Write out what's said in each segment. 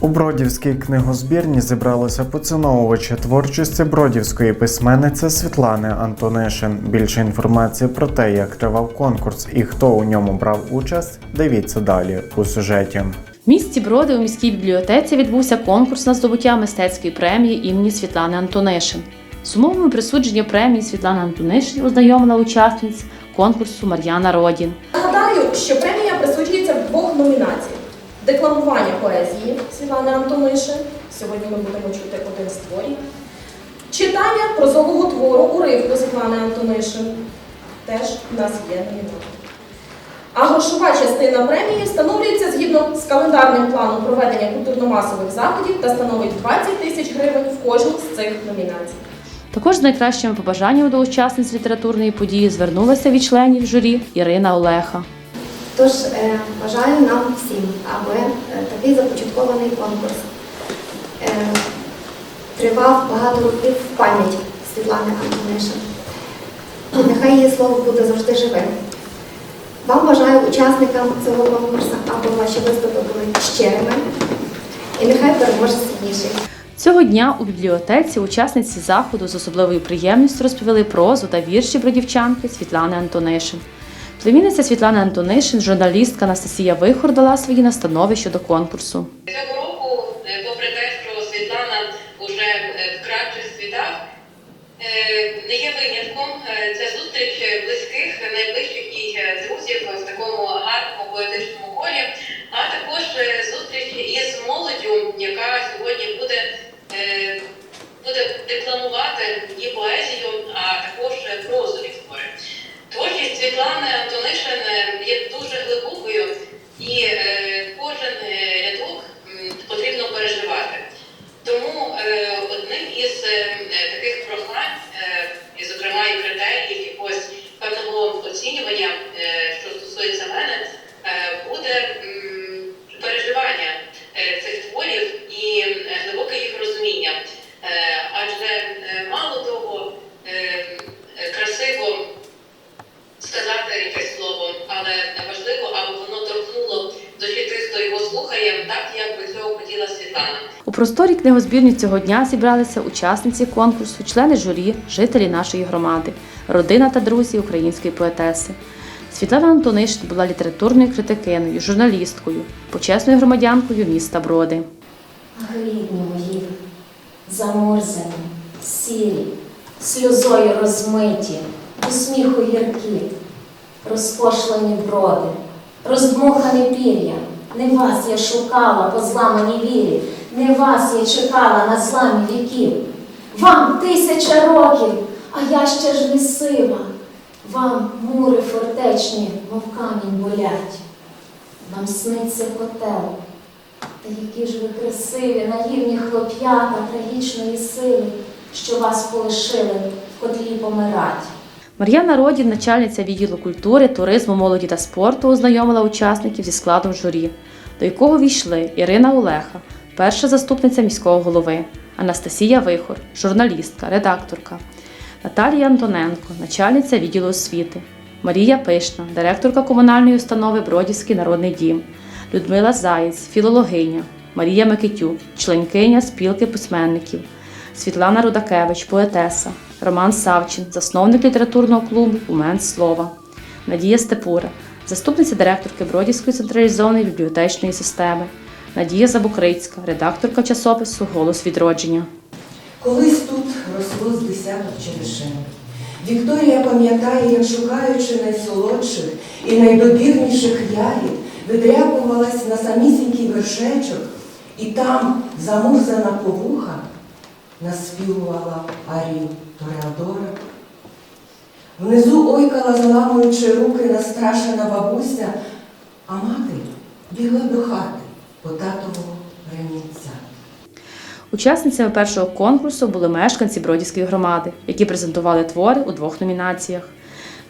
У Бродівській книгозбірні зібралися поціновувачі творчості бродівської письменниці Світлани Антонишин. Більше інформації про те, як тривав конкурс і хто у ньому брав участь, дивіться далі у сюжеті. В місті Броди у міській бібліотеці відбувся конкурс на здобуття мистецької премії імені Світлани Антонишин. З умовами присудження премії Світлани Антонишин ознайомила учасниць конкурсу Мар'яна Родін. Нагадаю, що премія присуджується в двох номінаціях: декламування поезії Світлани Антонишин. Сьогодні ми будемо чути один з творів. Читання прозового твору уривку Світлани Антонишин. Теж в нас є номінація. А грошова частина премії встановлюється згідно з календарним планом проведення культурно-масових заходів та становить 20 тисяч гривень в кожній з цих номінацій. Також з найкращими побажаннями до учасниць літературної події звернулася від членів журі Ірина Олеха. Тож е, бажаю нам всім, аби е, такий започаткований конкурс е, тривав багато років в пам'ять Світлани Антонишин. Нехай її слово буде завжди живим. Вам бажаю учасникам цього конкурсу, аби ваші виступи були щирими, і нехай переможе сильніший. Цього дня у бібліотеці учасниці заходу з особливою приємністю розповіли прозу та вірші про дівчанки Світлани Антонишин. Племінниця Світлани Антонишин, журналістка Анастасія Вихор дала свої настанови щодо конкурсу. Цього року, е, попри те, що Світлана вже е, в кращих світах, е, не є винятком. Це зустріч близьких, найближчих е, друзів в такому гарному поетичному колі, а також зустріч із молоддю, яка сьогодні буде, е, буде декламувати її поезію, а також е, прозові твори. Творчість Світлани Антонишин е, є дуже глибокою, і е, кожен е, рядок м, потрібно переживати. Тому е, одним із е, таких прохань, е, і, зокрема, і критеріїв якогось певного оцінювання, е, що стосується мене, е, буде м, переживання е, цих творів і е, глибоке їх розуміння. Е, адже е, мало того, е, е, красиво сказати якесь слово, але важливо, аби воно торкнуло душі тих, хто його так як би цього хотіла Світлана. У просторі книгозбірні цього дня зібралися учасниці конкурсу, члени журі, жителі нашої громади, родина та друзі української поетеси. Світлана Антонишин була літературною критикиною, журналісткою, почесною громадянкою міста Броди. Рідні мої, замурзані, сірі, сльозою розмиті, до сміху гіркі, розпошлені броди, роздмухане пір'я. Не вас я шукала по зламаній вірі, не вас я чекала на зламі віків. Вам тисяча років, а я ще ж не сива. Вам мури фортечні, мов камінь болять. Вам сниться котел, та які ж ви красиві, наївні хлоп'ята трагічної сили, що вас полишили в котлі помирать. Мар'яна Родін, начальниця відділу культури, туризму, молоді та спорту, ознайомила учасників зі складом журі, до якого війшли Ірина Олеха, перша заступниця міського голови, Анастасія Вихор, журналістка, редакторка, Наталія Антоненко, начальниця відділу освіти, Марія Пишна, директорка комунальної установи Бродівський народний дім, Людмила Заєць, філологиня, Марія Микитюк, членкиня спілки письменників, Світлана Рудакевич, поетеса, Роман Савчин, засновник літературного клубу Умен слова, Надія Степура, заступниця директорки Бродівської централізованої бібліотечної системи, Надія Забукрицька, редакторка часопису Голос відродження. Колись тут росло з десяток черешин. Вікторія пам'ятає, як шукаючи найсолодших і найдобірніших ягід, видряпувалась на самісінький вершечок, і там, замурзана повуха, наспівувала арію Тореадора. Внизу ойкала, заламуючи руки, настрашена бабуся, а мати бігла до хати по татового ремінця. Учасницями першого конкурсу були мешканці Бродівської громади, які презентували твори у двох номінаціях.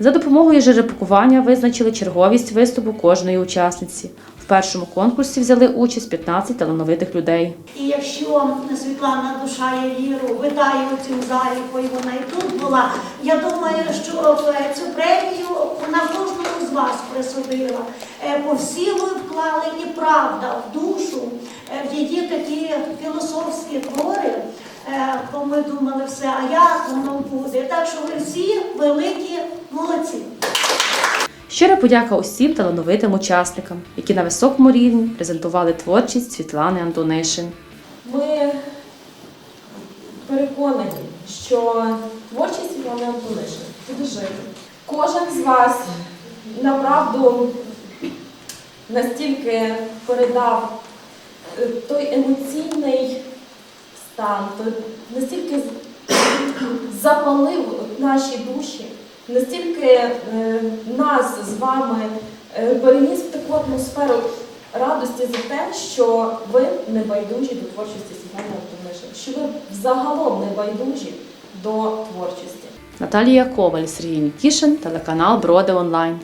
За допомогою жеребкування визначили черговість виступу кожної учасниці. В першому конкурсі взяли участь 15 талановитих людей. І якщо Світлана душа є віру, витає у цьому залі, бо вона і тут була, я думаю, що е, цю премію вона кожному з вас присудила. Е, Бо всі ви вклали і правда в душу е, в її такі філософські твори, то ми думали все, а як воно буде. Так що ви всі великі молодці. Щира подяка усім талановитим учасникам, які на високому рівні презентували творчість Світлани Антонишин. Ми переконані, що творчість Світлани Антонишин буде жити. Кожен з вас направду настільки передав е, той емоційний стан, той настільки запалив наші душі, настільки е, нас з вами е, переніс в таку атмосферу радості за те, що ви не байдужі до творчості Світлани Антонишин, що ви взагалом не байдужі до творчості. Наталія Коваль, Сергій Нікішин, телеканал Броди Онлайн.